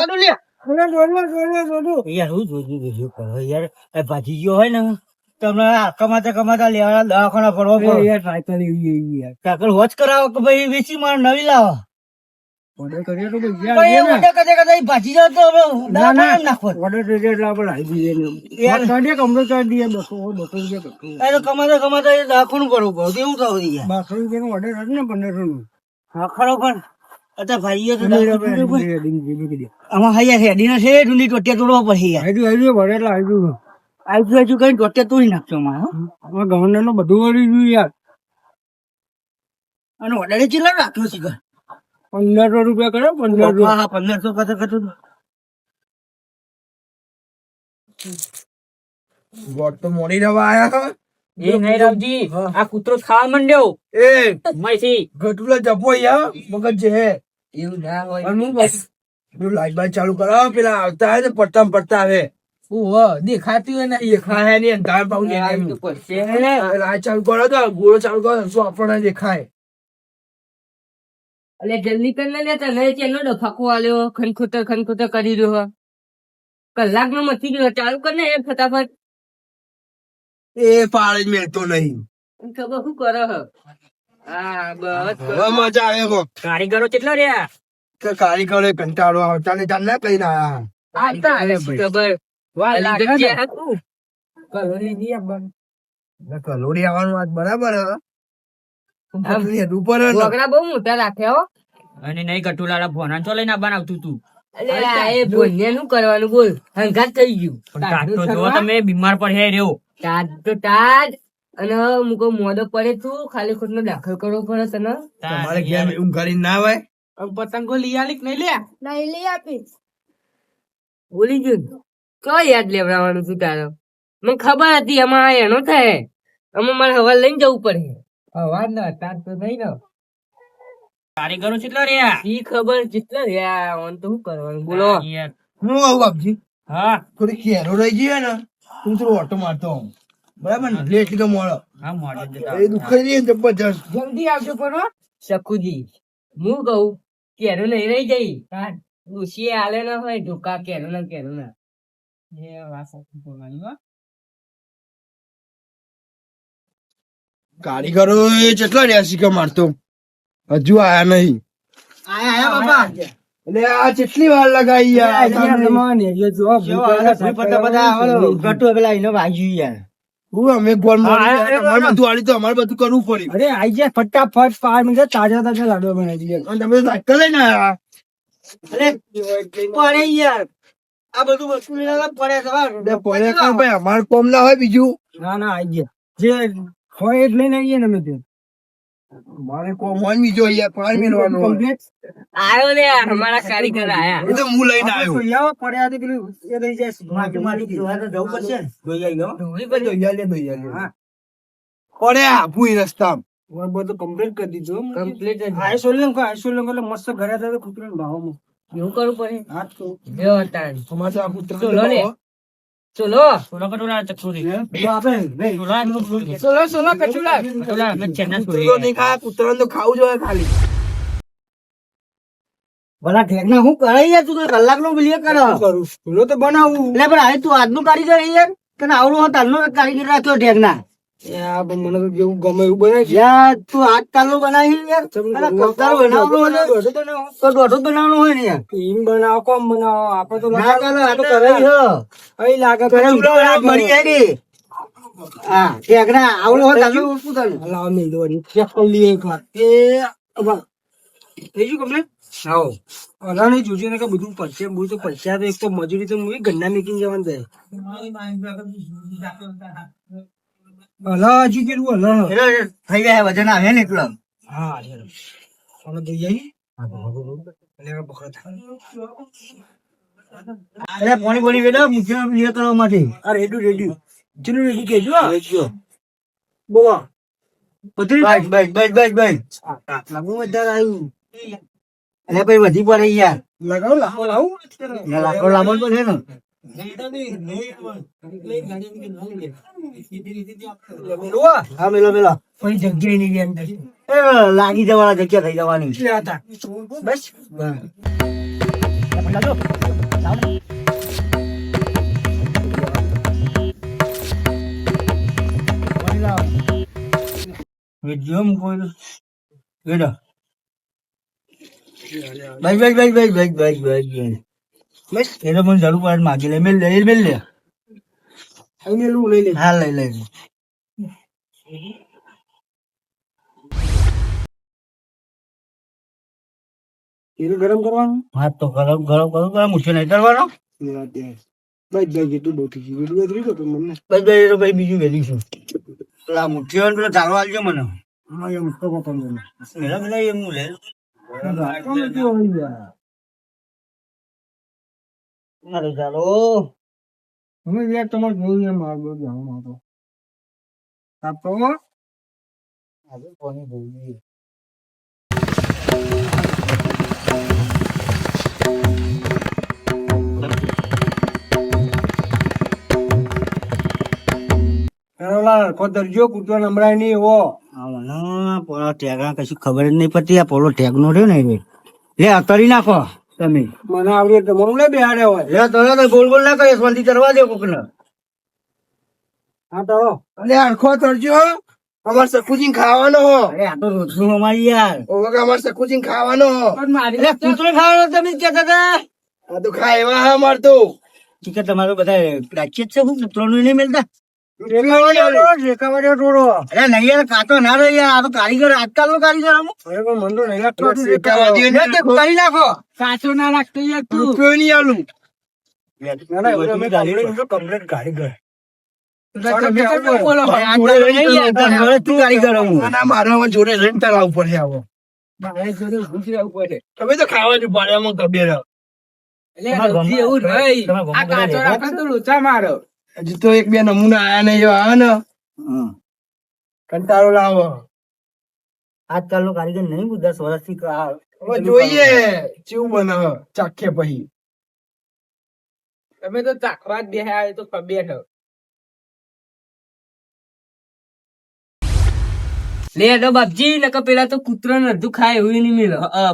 કાઢો લે. અરે દોડમાં દોડમાં દોડું યાર હું જોઈ જોઈ કરો? યાર એ ભાજી ગયો હોય ને તમને કમાતા કમાતા લેવાના દવાખાના પડવો પડે યાર એવી યાર. કરાવો કે ભાઈ વેચી માર નવી લાવો. ઓર્ડર કરીએ તો ભાઈ પણ એ યાર ઓર્ડર કદે કદે ભાજી જાવ તો દવાખાને નાખો. ઓર્ડર કરીએ એટલે આપણે આવી જઈએ યાર. કાઢીએ કમરો કાઢી દઈએ? બસો બસો રૂપિયા કરતો કમાતા કમાતા એ દવાખાનું પડવું પડે. કેવું થવું યાર? રૂપિયાનો ઓર્ડર હતો ને પંદરસો નું. હા ખરો પણ. અત્યારે ભાઈઓ તો પંદર દવાખાનું પડવું. રૂપિયા રેડી જીવી કરી દે આમાં હૈયા હેડી ના છે ઢૂંઢી ટોટિયા તોડવા પડે યાર. આવી આવી ભરે એટલે આવી આજુબાજુ કઈ ટોટિયા તોડી નાખજો મારે હો. ગવર્નરનું બધું વળી ગયું યાર. અને ઓર્ડર ચેલા રાખ્યો છે પંદરસો રૂપિયા કરે પંદરસો હા પંદરસો ગોટ તો મોડી રવા આયા એ નહીં રામજી આ કૂતરો ખાવા માંડ્યો. એ. મયથી. ગટુલા જપો યા મગજ છે. એવું ના હોય. અને હું બસ પેલું લાઈટ બાઈટ ચાલુ કરો પેલા આવતા આવે ને પડતા પડતા આવે. ઓહો દેખાતી હોય ને પાઉં લે. લાઈટ ચાલુ કરો તો ગોળો ચાલુ કરો આપણને દેખાય? જલ્દી કર ને નહીં ચેલો ડફાકો આલ્યો ખનખોતર ખનખોતર કરી રહ્યો કલાક નો મથી ગયો ચાલુ કર ને એ ફટાફટ. એ પાડે જ મેળતો નહીં. ખબર શું કરે હ બસ હવે મજા આવે કો કારીગરો કેટલા રહ્યા? કે કારીગરો કંટાળો આવતા ને ચાલ ના કઈ ના આવતા અરે ખબર વાર અલી લાગે હતું. કલોરી દી આપવાનું. કલોરી આવવાનું વાત બરાબર હે. ઉપર હે બહુ મોટા રાખ્યા અને નહીં ગટુલાલા ભોના ચો લઈને બનાવતું તું. એ કરવાનું બોલ. હંગાત થઈ ગયું. તમે બીમાર પડે રહ્યો. તાજ તો તાજ. અને મુકો મોડો પડે તું. ખાલી ખોટ નો દાખલ કરવો પડે તને તમારે ઘેર ઊંઘ કરીને ના આવે પતંગો લઈ આલી કે નહીં લે? ભૂલી ગયું કયો યાદ લેવડાવવાનું તું તારો? મને ખબર હતી એમાં એનો થાય. અમે મારે હવા લઈને જવું પડે. હવા ના તાર તો નહીં ને. કારીગરો કેટલા રહ્યા? ઈ ખબર કેટલા રહ્યા? ઓન તો શું કરવાનું? બોલો. હું આવું આપજી હા. થોડી કેરો રહી ગઈ ને હું થોડું ઓટો મારતો હોઉં. બરાબર ને? લેટ કે મોડો? હા મોડે એ દુખાઈ રહી જબરજસ્ત. જલ્દી આવજો પણ શકુજી હું કહું કેરો નહીં રહી જઈ આલે ના હોય ઢોકા કેરો ના કેરો ના એ વાત બોલવાની કારીગરો કેટલા રહ્યા શીખા મારતો હજુ આયા નહીં. આયા આયા બાપા. એટલે આ કેટલી વાર લગાઈ યાર. જો બધા ગટુ પેલા એનો વાગ્યું યાર. અમે બધું આલી તો અમારે બધું કરવું પડ્યું અરે આઈ જાય ફટાફટ પાંચ મિનિટ તાજા તાજા લાડવા બનાવી અને તમે સાયકલ લઈને આયા? અરે પડે યાર. આ બધું વસ્તુ પડે પડે ભાઈ? અમારે કોમ ના હોય બીજું. ના ના આઈ ગયા. જે હોય એટલે લઈને આવીએ ને અમે તે. મારે કો માનવી જોઈએ પાણી મેળવાનો. આયો લે અમારા કારીગર આયા. એ તો હું લઈને આવ્યો. સોયાઓ પડ્યા હતી પેલું એ રહી જાય માટી માટી જોવા તો જવું પડશે. ને. જોઈ આવી લો ધોવી બધી દોયા લે, દોયા લે. હા. પડે આપું ઈ બધું કમ્પ્લીટ કરી દીધું કમ્પ્લીટ જ આઈ કો આઈ સોલ્યન એટલે મસ્ત ઘરે હતા તો કુતરાને ભાવમાં. એવું કરવું પડે હા તો. જો તાન અમારે તો આ પુત્ર ચલો. ચલો કટોલા ચકુરી તો આપણે સોલો સોલો કટોલા કટોલા મેં ચેન્નઈ કૂતરો નહીં ખાય, કૂતરાને તો ખાવું જોઈએ ખાલી. ભલા ઠેકના હું કરે યાર તું તો કલાક નો બિલિયર કરે. કરું? ચૂલો તો બનાવું. એટલે પણ હવે તું આજનું કારીગર યાર તને આવડું તારનો કારીગર રાખ્યો ઠેકના. યાર મને તો જેવું ગમે એવું બનાવી યાર તું આજ તારનો બનાવી યાર તો ના હોય. તો દોઢો બનાવવાનો હોય ને યાર એમ બનાવો કોમ બનાવો આપડે તો ના ચાલે આ તો કરે છે. અહીં લાગે કરે તો ઉઠો આ મરી જાય કે. હા ઠેકના આવડું હોય તારનું વસ્તુ તારનું. લાવ મેલ દેવાની ચેક કરી લઈએ એક વાર એ અબા. થઈ ગયું કમ્પ્લીટ આવો અલા નહીં જોજો ને કે બધું પૈસા બધું તો પૈસા તો એક તો મજૂરી તો હું ગન્ના મેકીને જવાનું થાય અલા હજી કેટલું અલા? એટલે થઈ જાય વજન આવે ને એટલો હા ચાલો ચાલો દઈ આવી એટલે હવે પકડ થાય. એટલે પાણી પાણી વેડો મુખ્ય કરવા માટે આ કેજો હા. બોવા. પતરી બસ બસ બસ બસ બસ. આવ્યું. એટલે ભાઈ વધી પડે યાર. લગાવ લાવો લાવું. લાકડો લાંબો છે ને. લાગી જવાના જગ્યા થઈ જવાની બસ જેમ કોઈ બેટા ભાઈ ભાઈ ભાઈ ભાઈ ભાઈ ભાઈ ભાઈ બસ એ તો મને જરૂર પડે. માગી લે મેલ લે મેલ લે હા મેલું લઈ લે હા લઈ લઈ તેલ ગરમ કરવાનું? હા તો ગરમ ગરમ કરું ગરમ ઉછે નહીં કરવાનો. ભાઈ જાય જેટલું ડોટી ગયું. એટલું બધું તો તમને ભાઈ ભાઈ તો ભાઈ બીજું વેલી છું. પેલા મુઠ્ઠી હોય પેલા ચાલવા આવજો મને. હા એ મુઠ્ઠો પકડજો મેલા મેલા એ લે અરે ચાલો. તમે યાર તમારે જોયું એમ મારો જાણો તો. આપતો આજે કોની કો દરજો કૂટવા નમરાય નહીં એવો. ટેગા કશું ખબર જ નહીં પડતી. આ પોલો ટેગ નો રહ્યો ને એ. લે અતરી નાખો. તમે. મને આવડે તમારું લે બેહાડે હોય લે તો તો ગોલ ગોલ ના કરે શાંતિ કરવા દે કોક ને હા તો અરે આખો તરજો અમાર સકુજીન ખાવાનો હો. અરે આ તો રોટલું અમારી યાર. ઓવે કે અમાર સકુજી ખાવાનો હો. મારી કૂતરો ખાવાનો તમે કહેતા હતા. આ તો ખાય એવા હા મારતો તો. ચિકન તમારો બધા રાચી જ છે હું કૂતરોનું નહીં મેલતા કારીગર કારીગર કરી નાખો. જોડે લઈને તારા ઉપર આવો. તમે તો ખાવાનું પાડ્યા કબેરા એવું રહી આ કાચો રાખો તો લોચા મારો. હજી તો એક બે નમૂના આયા નહીં આવે ને? કંટાળો લાવો આજકાલ નો કારીગર નહીં દસ વર્ષથી જોઈએ કેવું બનાવે ચાખે પછી. તમે તો ચાખવા જ બેહ્યા તો બેઠો લે તો બાપજી નકર પેલા તો કૂતરો ને અડધું ખાય એવું નહીં મિલ.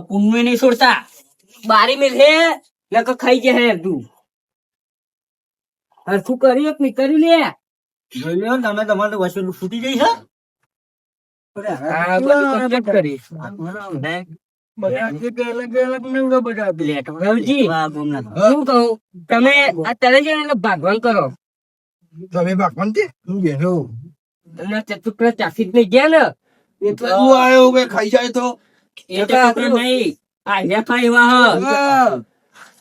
પૂનવી નહીં છોડતા. બારી મિલ હે નકર ખાઈ જાય હે અડધું. હરખું કર્યું એક નીકળ્યું લે જોઈ લો તમે તમારું વસૂલ ફૂટી જઈ છે? ભગવાન કરો. તમે ભગવાન છે? જ નહીં ગયા ને? એટલે હું આવ્યો ખાઈ જાય તો? એટલે નહીં આવ્યા ખાઈ વાહ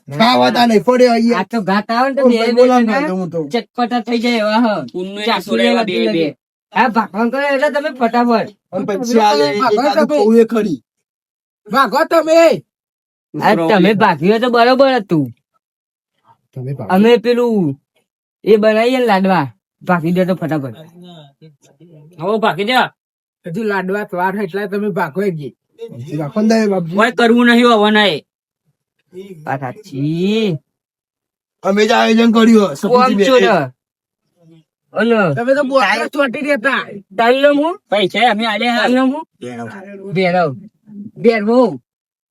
હ ખાવા તા નહીં પડે આ તો ઘાટ આવે ને તો બે ચટપટા થઈ જાય એવા હ. ચાખી લેવા બે બે. આ ભાગવાન કરે એટલે તમે ફટાફટ. પછી આ લે, એકાદું કહું એ ખરી. ભાગો તમે. આ તમે ભાગ્યો તો બરોબર હતું. તમે અમે પેલું એ બનાવીએ ને લાડવા. ભાગી દે તો ફટાફટ. હવે ભાગી દો હજુ લાડવા વાર એટલે તમે ભાગો ગઈ કરવું નહીં હવાના નહીં પાછાચી અમે જ આયોજન કર્યું સપોર્ટ અલો તમે તો બોલા ચોટી દેતા ડાલ્લો મુ પૈસા અમે આલે હાલનો મુ બેરવ બેરવ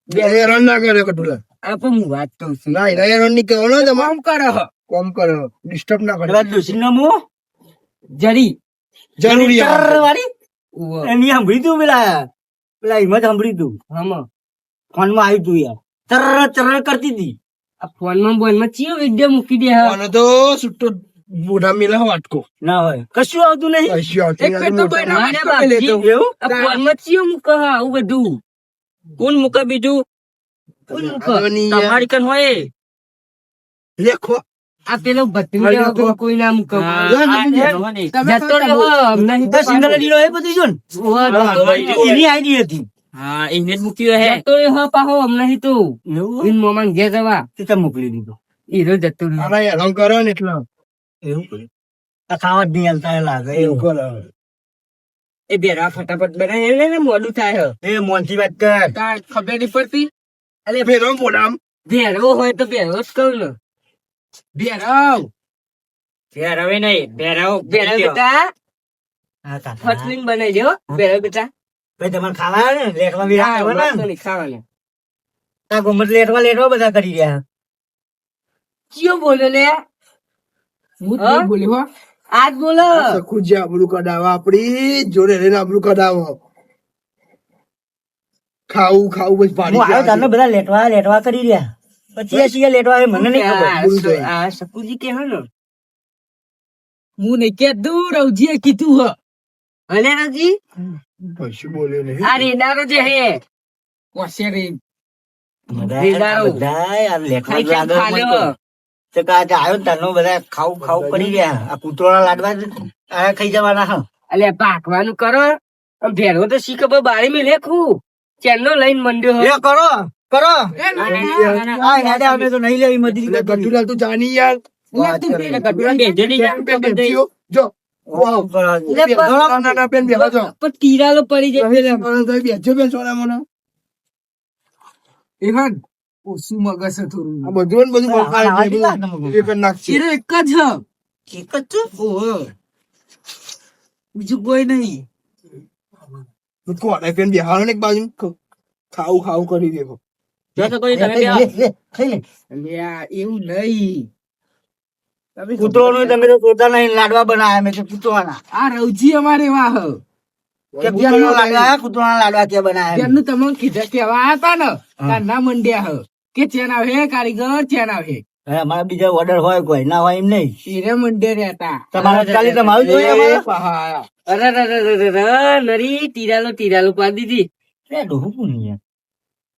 બેરવ ના કરે કટુલા. આ પણ હું વાત કહું છું. ના એના એરનની કહો ને કોમ કરો કોમ કરો ડિસ્ટર્બ ના કરો. વાત દોસી નો મુ? જરી. જરૂરી વાળી? એની સાંભળી તું પેલા પેલા હિંમત સાંભળી તું. હમ. ફોન આવી તું યાર. ચર્ર ચર્ર કરતી હતી. આ ફોનમાં બોનમાં ચિયો વીડિયો મૂકી દે હા તો સુટ્ટો મોઢા મિલા વાટકો. ના હોય. કશું આવતું નહીં. કશું આવતું એક. પેટ તો કોઈ ના મને બાપજી, એવું? ફોનમાં ચિયો મૂકે હા આવું બધું. કોણ મૂકે બીજું? કોણ મૂકે? તમારી કન હોય. લેખો. આ પેલો ભત્રીજો કોઈ ના મૂકે. હા, ના, આ ના, જતો નહીં. જતો નહીં બસ સિંગલ લડીનો હે બધું જો ને એની આઈડી હતી. હા એને જ મૂક્યો હે. તો એ હા પાહો અમને નહીં તો. એવું? ઇન મોમાન ઘેર જવા. તે મોકલી દીધો. હીરો જતો રહ્યો. આના હેરાન કરો ને એટલો. એવું કર્યું. આ ખાવા જ નહીં હાલતા લાગે. એવું કરો. એ બેરા ફટાફટ બનાય એને ને મોડું થાય એ મોનથી વાત કર. કાંઈ ખબર નહીં પડતી? અલે ફેરો મોડામ ભેરવો હોય તો ભેરો જ કહું ને ભેરાવ ભેરવે નહીં ભેરવો ભેરવ બેટા. હા ફસલીન બનાવી દો ભેરવ બેટા. ભાઈ તમારે ખાવા આવે ને? લેખવા હા, ને? આ ગુમત લેટવા લેટવા બધા કરી રહ્યા. કયો બોલ્યો લે? હું તો હા? બોલ્યો હો. આજ બોલો. સખુજી આબરૂ કઢાવો આપડી જોડે રહીને આબરૂ કડાવો ખાવું ખાવું બસ હું પાડી આવ્યો ગયા બધા લેટવા લેટવા કરી રહ્યા. પછી શિયા લેટવા એ મને નહીં ખબર. આ સ- આ સપુજી કે હે ને હું નહીં કહેતું રવજીએ કીધું હ. અલે રાજી કશું બોલ્યો નહીં. આ રેડારો જે હે. કોશે રે? બધાય- બધાય આ લેટવા ખાઈ ખાઈ લાગે તો. કાં આજે આવ્યો ને તારનો બધા ખાવું ખાવું કરી રહ્યા આ કૂતરોના લાડવા આ ખાઈ જવાના હા. અલે પાકવાનું કરો. આમ ભેરો તો શી ખબર બારી મેં લેખું. ચેનનો લઈને મંડ્યો. કરો કરો. આ અમે તો નહીં લેવી મજૂરી એટલે ગટુલાલ તું જાની યાર. બેજો નહીં જો. બીજું કોઈ નહીં. પેન બેહાડો ને એક બાજુ. ખાવું ખાવું કરી દેવો એવું નહીં. તમે કૂતરોનું તમે તો જોતા નહીં લાડવા બનાવ્યા મેં તો કૂતરોના આ રવજી અમારે વાહ. કે કૂતરોના લાડવા. કૂતરોના લાડવા કે બનાવ્યા ત્યારનું તમે કીધા કેવા હતા ને ત્યારના મંડ્યા હ. કે ચેન આવે કારીગર ચેન અમારા બીજા ઓર્ડર હોય કોઈ ના હોય એમ નહીં. હીરે મંડે રહેતા. તમારે ચાલી તમારું જોઈએ અમારે? પહાયા. અરે રે રે રે રે રે, નરી તીરાલો તીરાલો પાડી દીધી. ડોહું કોણ યાર?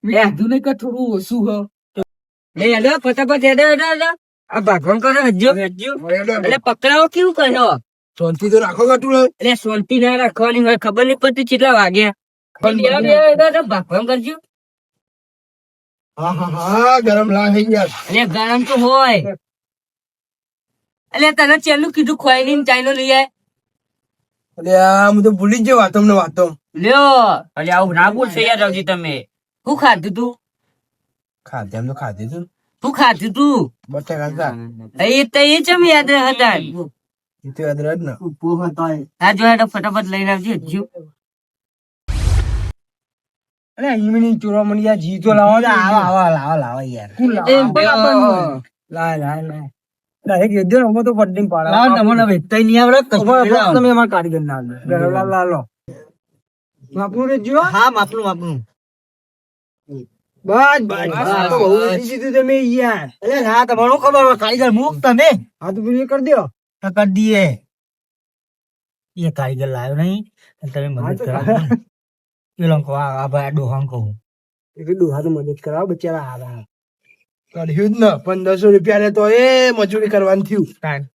મેં કે થોડું ઓછું હ. લે હેડો ફટાફટ હેડો હેડો હેડો. આ ભાગવાન કરો હજ્જો એટલે પકડાવો કેવું કર્યો શાંતિ તો રાખો ગટું એટલે શાંતિ ના રાખવાની હોય ખબર નહીં પડતી કેટલા વાગ્યા ભાગવાન કરજો. હા હા હા ગરમ લાગે એટલે ગરમ તો હોય. એટલે તને ચેલું કીધું ખોઈ ની ચાઈનો લઈ આય. આ હું તો ભૂલી જ ગયો વાતો ને વાતો. લ્યો. એટલે આવું ના બોલશો યાર રવજી તમે. શું ખાધું તું? ખાધે એમ તો ખાધે તું શું ખાધું તું? બટાકા ખા એ તો એ ચમ યાદ હતા. એ તો યાદ રહે જ ને. આ જો હેડો ફટાફટ લઈને આવજો હજ્જો અરે ઈમની ચોરામણી યાર જી તો લાવો આવા આવા લાવા લાવા. યાર. લા. લા લાય ડાયરેક્ટ વેદ્યો ને તો પટ્ટી પાડા. લાવો, તમને વેચતાય નહીં આવડે? કશું લાવો. તમે અમારા કારીગર ના લો. લા લો માપનું રે જો હા માપનું માપનું. બસ બસ આ તો બહુ દીધું તમે યાર. અલે ના તમારો ખબર હોય કારીગર મૂક તમે. આ તો પેલું કરી દો તો કરી દઈએ. એ કારીગર લાવ્યો નહીં અને તમે મદદ કરાવો. પેલો કહો આ ભાઈ આ ડોહાને કહું. એ કીધું તો મદદ કરાવો બચારા હારા. કર્યું જ ને પંદરસો રૂપિયા ને તો એ મજૂરી કરવાનું થયું.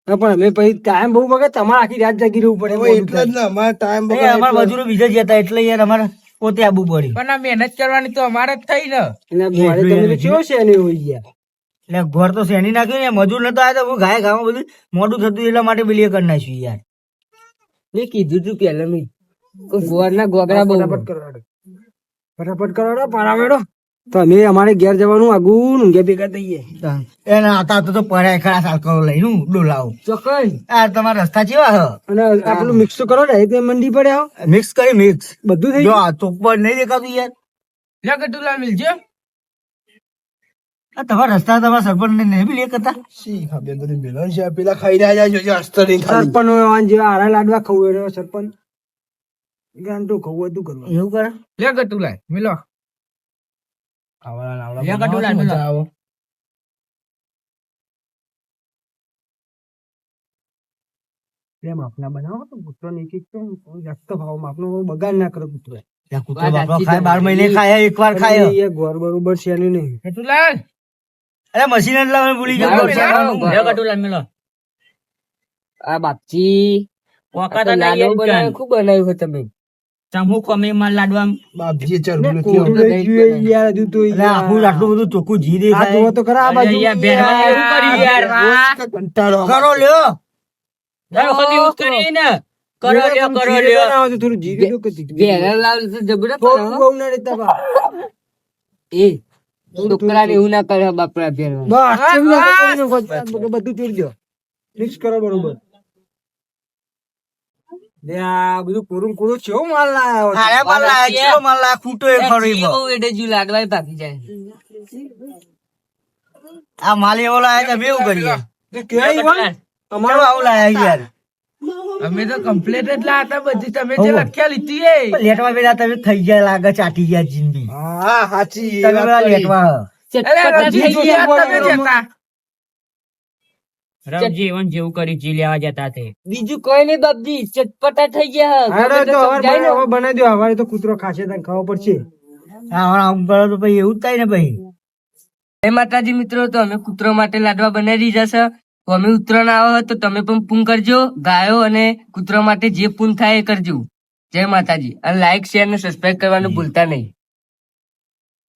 પણ અમે પછી ટાઈમ બહુ વખત તમારે આખી રાત જાગી રહેવું પડે એટલે જ ને અમારે ટાઈમ અમારે મજૂરો બીજા જતા એટલે યાર અમારે પોતે આબુ પડી પણ આ મહેનત કરવાની તો અમારે જ થઈ ને. એટલે તમે તો કેવો છે ને હોય ગયા એટલે ઘર તો શેની નાખ્યું ને? મજૂર નતો આવ્યો તો હું ગાય ગાવા બધું મોડું થતું એટલા માટે પેલી કરી નાખ્યું યાર. મેં કીધું તું પેલા મેં. ગોળ ના ગોગડા બહુ ફટાફટ કરાડો ફટાફટ કરાડો પારાવેડો તો અમે અમારે ઘેર જવાનું આગું ઊંઘે ભેગા થઈએ. એને આતા તો પડ્યા ખરા સાલકરો લઈને હું ડોલાવું. ચોક્કસ. આ તમારા રસ્તા જેવા હ. અને આપણું મિક્સ કરો ને તે મંડી પડે આવો મિક્સ કરી મિક્સ બધું થઈ જો આ ચોપ્પર નહીં દેખાતું યાર. ગયું ગટુલા મિલજો. આ તમારા રસ્તા તમારા સરપંચ ને નહીં બી લે કરતા પેલા ખાઈ રહ્યા છે સરપંચ જે આરા લાડવા ખવું રહ્યો સરપંચ. ગાંડો ખવું હતું કરવા એવું કરે? લે ગટુલા મિલો. લે ગટુલા, મિલો. લે માપના બનાવો તો પુત્ર ને એક એક તો જાસ્ત ભાવ માપનો બગાડ ના કરો પુત્ર ત્યાં કૂતરો બાપડો ખાય બાર મહિને ખાય એક વાર ખાય. એ ઘર બરોબર છે ને નહીં. ગટુલા અરે મશીન જ લાવવાનું ભૂલી ગયો. લાવો, લાવો. લ્યો કટુલા મેલો આ બાપજી આ તો લાડુ બનાવ્યું ખૂબ બનાવ્યું છે તમે. ચમુ કમે માં લાડવા બાપજી ચરબું નથી લઈ ગયું યાર હજુ તો એટલે આખું આટલું બધું ચોખ્ખું જી આ દેખાય તો ખરા આ બાજુ યાર, બેહવા એવું કર્યું યાર, કંટાળો કરો લ્યો દર વખત એવું જ ને કરો લ્યો લ્યો થોડું. બેરા લાવ તો ના બા. એ છોકરાને એવું ના કરે બાપરા ભેરવા બસ બધું ચોરી દો મિક્સ કરો બરોબર બધું કોરું કોરું છે માલ લાયો અરે માલ લાયા, ચેલો માલ લાયા, ખૂટો એ ખરો બો. બહુ એટલે જીવ લાડવા જાય. આ માલ એવો લાયા તમે એવું કરીએ. તે કહેવાય ઈવન? અમારું આવું લાયા યાર. અમે તો કમ્પ્લીટ જ લાતા બધી તમે જે લખ્યા લીધી એ. લેટવા પેલા તમે થઈ ગયા લાગે ચાટી ગયા જિંદગી. હા સાચી તમે. લેટવા. અરે થઈ ગયા તમે તમે જતા. જીવન જેવું કરી જી લેવા જતા તે. બીજું કોઈ નહીં બાપજી ચટપટા થઈ ગયા હારો તો હવાર બનાવી- હવે બનાવી દો હવારે તો કૂતરો ખાશે તને પડશે. હા તો એવું થાય ને ભાઈ જય માતાજી મિત્રો તો અમે કૂતરો માટે લાડવા બનાવી દીધા છે. તો અમે ઉત્તરાયણ આવે તો તમે પણ પૂન કરજો ગાયો અને કૂતરો માટે જે પૂન થાય એ કરજો. જય માતાજી. અને લાઈક શેર અને સબસ્ક્રાઈબ કરવાનું ભૂલતા નહીં.